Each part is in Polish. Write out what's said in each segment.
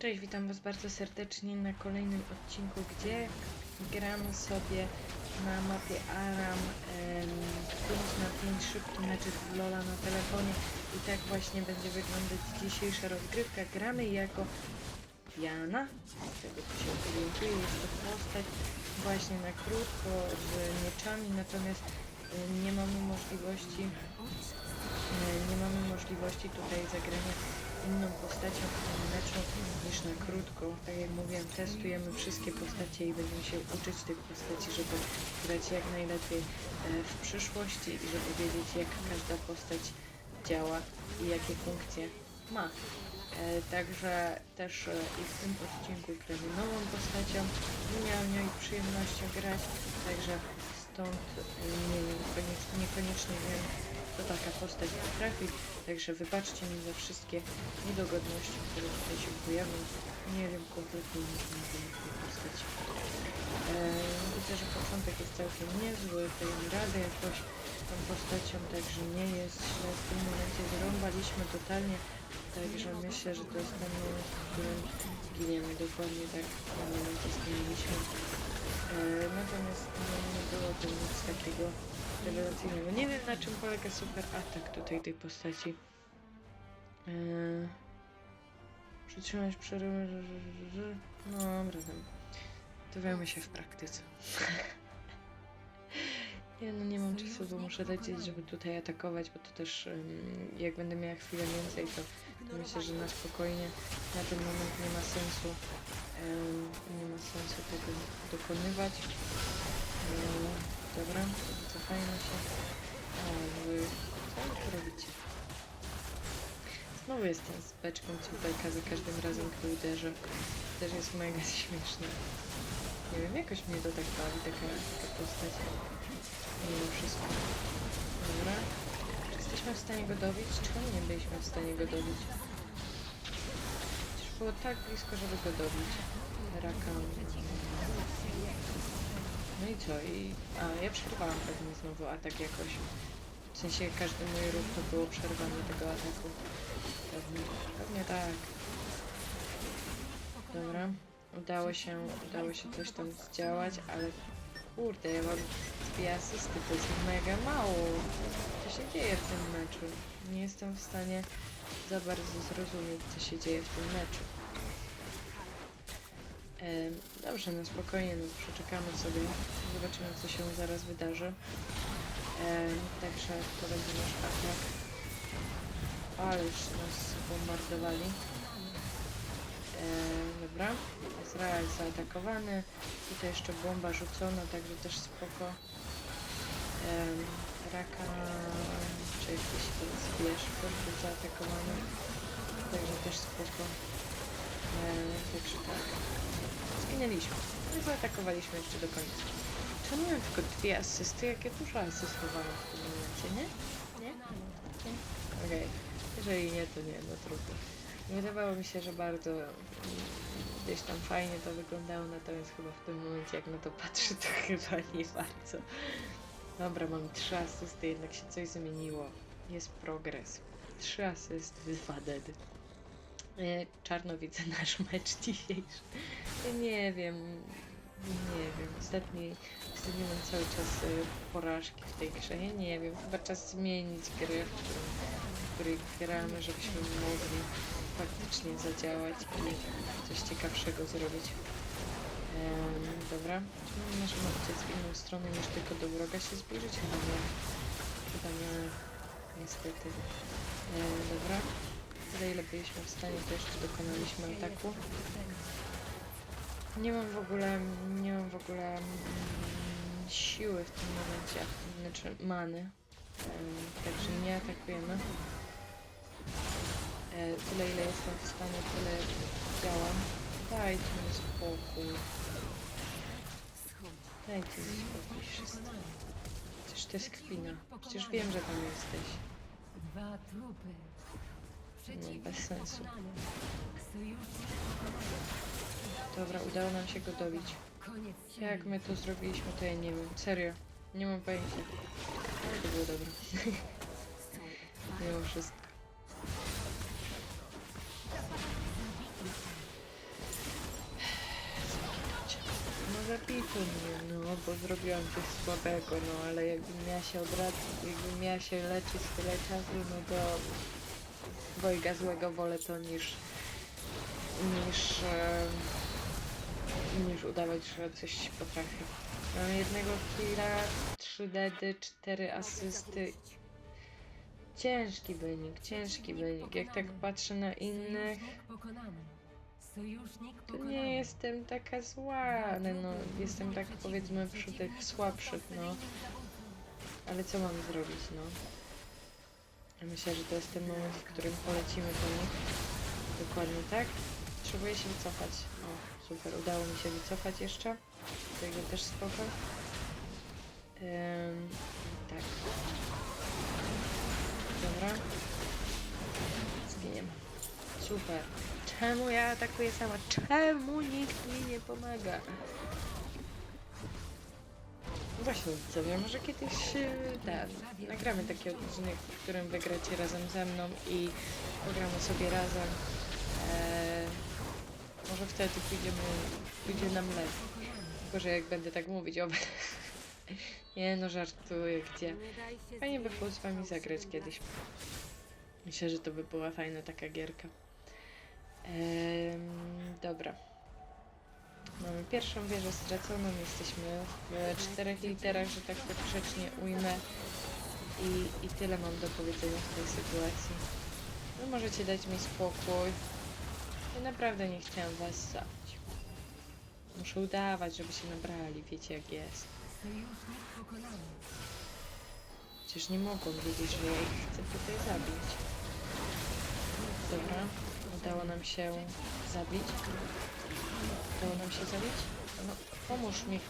Cześć, witam Was bardzo serdecznie na kolejnym odcinku, gdzie gramy sobie na mapie Aram em, 5 na 5 szybki meczek w Lola na telefonie i tak właśnie będzie wyglądać dzisiejsza rozgrywka. Gramy jako Jana, z tego co się orientuję, jest to postać właśnie na krótko z mieczami, natomiast nie mamy możliwości nie mamy możliwości tutaj zagrania inną postacią w tym meczu niż na krótko. Tak jak mówiłem, testujemy wszystkie postacie i będziemy się uczyć tych postaci, żeby grać jak najlepiej e, w przyszłości i żeby wiedzieć jak każda postać działa i jakie funkcje ma. E, Także też e, i w tym odcinku gramy nową postacią. Miałem nią przyjemnością grać, także stąd nie, niekoniecznie wiem, kto taka postać potrafi. Także wybaczcie mi za wszystkie niedogodności, które tutaj się pojawią. Nie wiem kompletnie nic na tej postaci. E, widzę, że początek jest całkiem niezły, dajemy radę jakoś tą postacią, także nie jest źle. W tym momencie zrąbaliśmy totalnie, także myślę, że to jest ten moment, w którym giniemy dokładnie tak w tym momencie zginęliśmy. E, natomiast nie, nie było to nic takiego rewelacyjnego. Nie wiem na czym polega super atak tutaj tej postaci. E, Przytrzymać przerwę. No, dobra, tam. Dowiemy się w praktyce. Nie, no nie mam czasu, bo muszę lecieć, żeby tutaj atakować, bo to też jak będę miała chwilę więcej, to, myślę, że na spokojnie na ten moment nie ma sensu nie ma sensu tego dokonywać. Ym, dobra, cofajmy się. O, wy, co robicie? Znowu jestem z beczką cupelka za każdym razem, gdy uderzę. Też jest mega śmieszne. Nie wiem, jakoś mnie to tak bawi, taka, taka postać. Mimo wszystko. Dobra. Czy jesteśmy w stanie go dobić? Czemu nie byliśmy w stanie go dobić? Przecież było tak blisko, żeby go dobić. Raka. No i co? I... A, ja przerwałam pewnie znowu atak jakoś. W sensie każdy mój ruch to było przerwanie tego ataku. Pewnie, pewnie tak. Dobra. Udało się, udało się coś tam zdziałać, ale kurde, ja mam dwie asysty, to jest mega mało. Co się dzieje w tym meczu? Nie jestem w stanie za bardzo zrozumieć, co się dzieje w tym meczu. Dobrze, no spokojnie, no przeczekamy sobie. Zobaczymy, co się zaraz wydarzy. Także to będzie nasz atak. Już nas bombardowali. Dobra, Izrael zaatakowany. Tutaj jeszcze bomba rzucona, także też spoko. Raka, czy jakiś teraz wiesz, też był zaatakowany. Także też spoko. Także tak. Zginęliśmy. No i zaatakowaliśmy jeszcze do końca. Czemu miałem tylko dwie asysty? Jak ja dużo asystowałam w tym momencie, nie? Nie? Nie? Okej. Jeżeli nie, to nie, no trudno. Wydawało mi się, że bardzo mm, gdzieś tam fajnie to wyglądało, natomiast chyba w tym momencie, jak na to patrzę, to chyba nie bardzo. Dobra, mam trzy asysty, jednak się coś zmieniło. Jest progres. Trzy asysty, dwa dedy. E, Czarno widzę nasz mecz dzisiejszy. Nie wiem, nie wiem. Ostatni, ostatnio mam cały czas e, porażki w tej grze. Nie wiem, chyba czas zmienić grę, w, której gramy, żebyśmy mogli faktycznie zadziałać i coś ciekawszego zrobić. Em, dobra. Czy my możemy uciec w inną stronę niż tylko do wroga się zbliżyć? Chyba nie. Chyba nie. Niestety. E, dobra. Tyle ile byliśmy w stanie, to jeszcze dokonaliśmy ataku. Nie mam w ogóle, nie mam w ogóle mm, siły w tym momencie, znaczy many. Także nie atakujemy. E, Tyle ile jestem w stanie, tyle działam. Dajcie mi spokój. Dajcie mi spokój wszyscy. Przecież to jest kpina. Przecież wiem, że tam jesteś. Dwa trupy bez sensu. Dobra, udało nam się go dobić. Jak my to zrobiliśmy, to ja nie wiem. Serio. Nie mam pojęcia. To było dobre. Mimo wszystko. No zapituj mnie, no, bo zrobiłam coś słabego, no, ale jakbym miała się odradzać, jakbym miała się leczyć tyle czasu, no to dwojga złego wolę to niż niż niż udawać, że coś potrafię. Mam jednego killa, 3 dedy, 4 asysty. Ciężki wynik, ciężki wynik. Jak tak patrzę na innych, to nie jestem taka zła, ale no jestem tak powiedzmy przy tych słabszych, no. Ale co mam zrobić, no? Ja Myślę, że to jest ten moment, w którym polecimy po nich. Dokładnie tak. Potrzebuję się wycofać. O, super, udało mi się wycofać jeszcze. Tego też spoko. Ym, tak. Dobra. Zginiemy. Super. Czemu ja atakuję sama? Czemu nikt mi nie pomaga? Właśnie, może kiedyś e, ten, nagramy taki odcinek, w którym wygracie razem ze mną i pogramy sobie razem. E, może wtedy pójdziemy, pójdzie nam lepiej. Tylko, że jak będę tak mówić, o... Nie no, żartuję, gdzie? Fajnie by było z wami zagrać kiedyś. Myślę, że to by była fajna taka gierka. Dobra. Mamy pierwszą wieżę straconą, jesteśmy w czterech literach, że tak to grzecznie ujmę. I, I tyle mam do powiedzenia w tej sytuacji. No możecie dać mi spokój. Ja naprawdę nie chciałam was zabić. Muszę udawać, żeby się nabrali, wiecie jak jest. Przecież nie mogą wiedzieć, że ja ich chcę tutaj zabić. Dobra, udało nam się zabić. Udało nam się zabić? No, pomóż mi.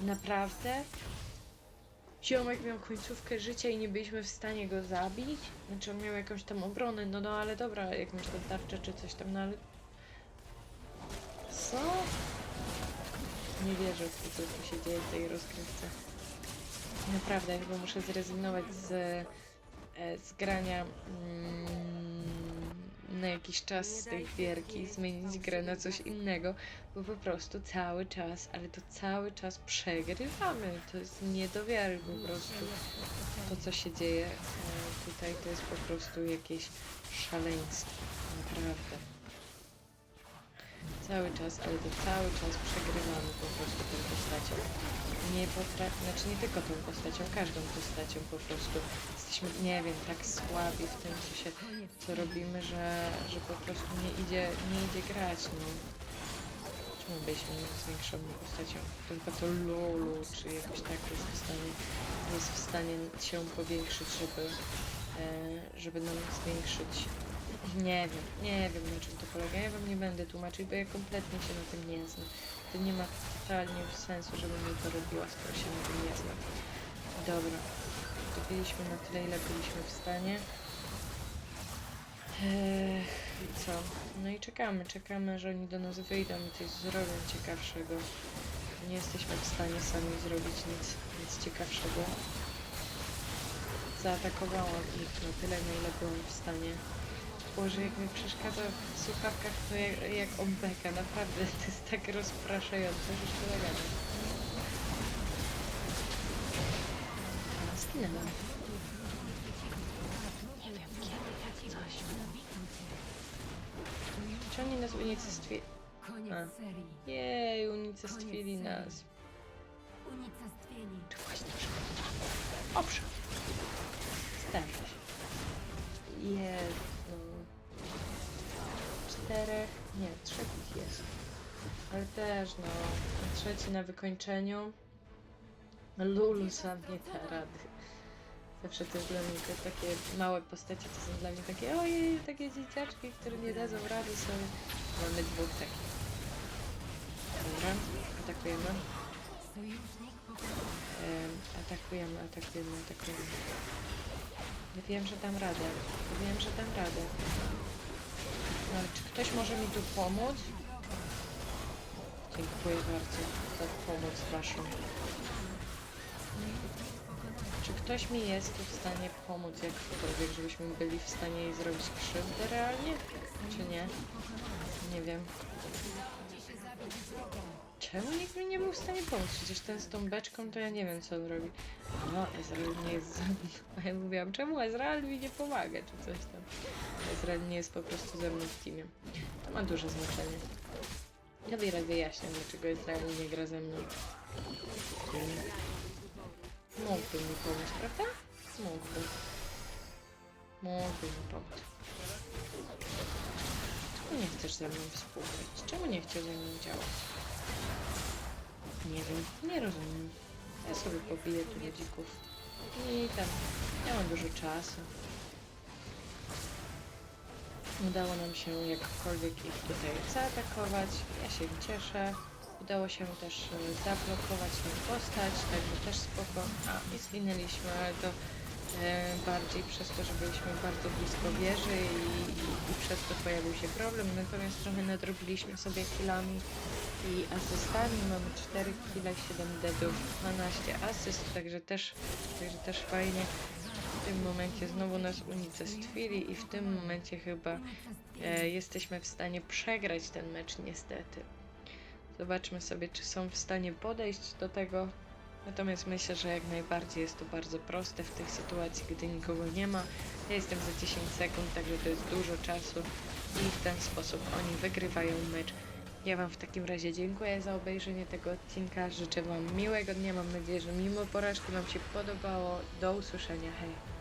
Naprawdę? Ziomek miał końcówkę życia i nie byliśmy w stanie go zabić? Znaczy on miał jakąś tam obronę, no no ale dobra, jakąś tam tarczę czy coś tam, no ale... Co? Nie wierzę w to, co tu się dzieje w tej rozgrywce. Naprawdę, chyba muszę zrezygnować z, z grania mm, na jakiś czas z tej gierki, zmienić grę na coś innego, bo po prostu cały czas, ale to cały czas przegrywamy. To jest nie do wiary po prostu. To, co się dzieje e, tutaj, to jest po prostu jakieś szaleństwo. Naprawdę. Cały czas, ale to cały czas przegrywamy po prostu tą postacią. Nie potrafi, znaczy nie tylko tą postacią, każdą postacią po prostu. Jesteśmy, nie wiem, tak słabi w tym, co się, co robimy, że, że po prostu nie idzie, nie idzie grać, no. Czemu byliśmy z większą postacią? To chyba to Lulu, czy jakoś tak jest w stanie, jest w stanie się powiększyć, żeby, e, żeby nam zwiększyć. Nie wiem, nie wiem na czym to polega. Ja wam nie będę tłumaczyć, bo ja kompletnie się na tym nie znam. To nie ma totalnie sensu, żebym mi to robiła, skoro się na tym nie znam. Dobra. Dobiliśmy na tyle, ile byliśmy w stanie. Eee, I co? No i czekamy, czekamy, że oni do nas wyjdą i coś zrobią ciekawszego. Nie jesteśmy w stanie sami zrobić nic, nic ciekawszego. Zaatakowałam ich na tyle, na ile byłam w stanie. Boże, jak mi przeszkadza w słuchawkach, to jak, jak ombeka, naprawdę, to jest tak rozpraszające, że tyle gadam. A, Skinęłam. Nie wiem kiedy, coś. Czy oni nas unicestwili? Koniec serii. Jej, unicestwili nas. Unicestwieni. Czy właśnie Owszem. Zdarza też, no, trzeci na wykończeniu. Lulu sam nie da rady. Zawsze to jest dla mnie takie małe postacie, to są dla mnie takie ojej, takie dzieciaczki, które nie dadzą rady sobie. Mamy dwóch takich. Dobra, atakujemy. Atakujemy, atakujemy, atakujemy. Ja wiem, że dam radę. Ja wiem, że dam radę. No, czy ktoś może mi tu pomóc? Dziękuję bardzo za pomoc waszą. Czy ktoś ktoś mi jest tu w stanie pomóc jakkolwiek, żebyśmy byli w stanie jej zrobić krzywdę realnie? Czy nie? Nie wiem. Czemu nikt mi nie był w stanie pomóc? Przecież ten z tą beczką to ja nie wiem co on robi. No, Ezreal nie jest ze mną. A ja mówiłam, czemu Ezreal mi nie pomaga, czy coś tam. Ezreal nie jest po prostu ze mną w teamie. To ma duże znaczenie. Ja wiele wyjaśniam, dlaczego Ezreal nie gra ze mną. Mógłby mi pomóc, prawda? Mógłby. Mógłby mi pomóc. Czemu nie chcesz ze mną współpracować? Czemu nie chcesz ze mną działać? Nie wiem, nie rozumiem. Ja sobie pobiję tu ludzików. I tam, nie mam dużo czasu. Udało nam się jakkolwiek ich tutaj zaatakować. Ja się cieszę. Udało się też e, zablokować tę postać, także też spoko. A i zginęliśmy, ale to bardziej przez to, że byliśmy bardzo blisko wieży i, i, i przez to pojawił się problem. Natomiast trochę nadrobiliśmy sobie killami i asystami. Mamy 4 kile, 7 deadów, 12 asyst, także też, także też fajnie. W tym momencie znowu nas unicestwili i w tym momencie chyba e, jesteśmy w stanie przegrać ten mecz niestety. Zobaczmy sobie, czy są w stanie podejść do tego. Natomiast myślę, że jak najbardziej jest to bardzo proste w tej sytuacji, gdy nikogo nie ma. Ja jestem za 10 sekund, także to jest dużo czasu i w ten sposób oni wygrywają mecz. Ja Wam w takim razie dziękuję za obejrzenie tego odcinka. Życzę Wam miłego dnia. Mam nadzieję, że mimo porażki Wam się podobało. Do usłyszenia. Hej!